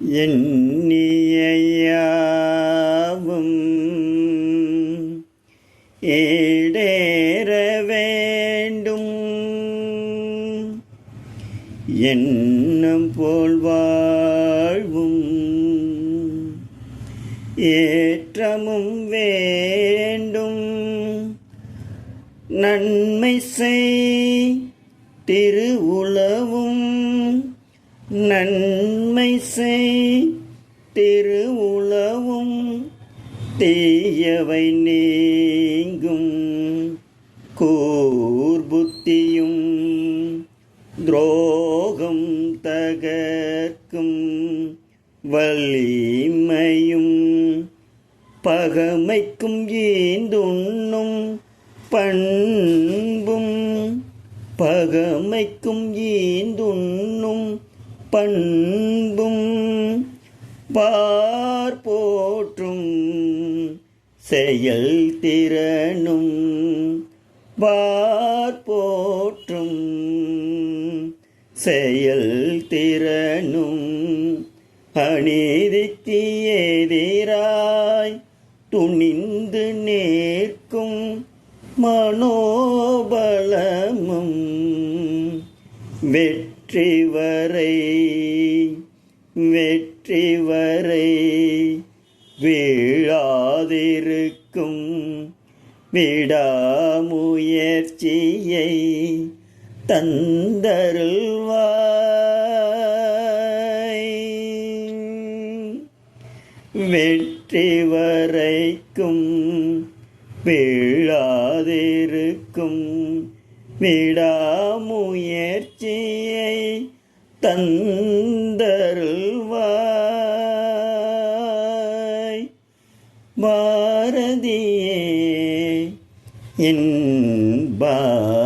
எண்ணியாவும் ஏடேற வேண்டும் எண்ணம் போல் வாழ்வும் ஏற்றமும் வேண்டும். நன்மை செய் திருவுளவும் நன்மை செய் திருவுளவும் தீயவை நீங்கும். கூர்புத்தியும் துரோகம் தகர்க்கும். வலிமையும் பகமைக்கும் ஈந்துண்ணும் பண்பும் பகமைக்கும் ஈந்துண்ணும் பண்பும் பார் போற்றும் செயல் திறனும் பார் போற்றும் செயல் திறனும் அநீதிக்கு எதிராய் துணிந்து நேர்க்கும் மனோபலமும் வெற்றி வரை வெற்றி வரை வீழாதிருக்கும் விடாமுயற்சியை தந்தருள்வாய். வெற்றி வரைக்கும் வீழாதிருக்கும் விடாமுயற்சியை தந்தருள்வாய். பாரதியே என் பா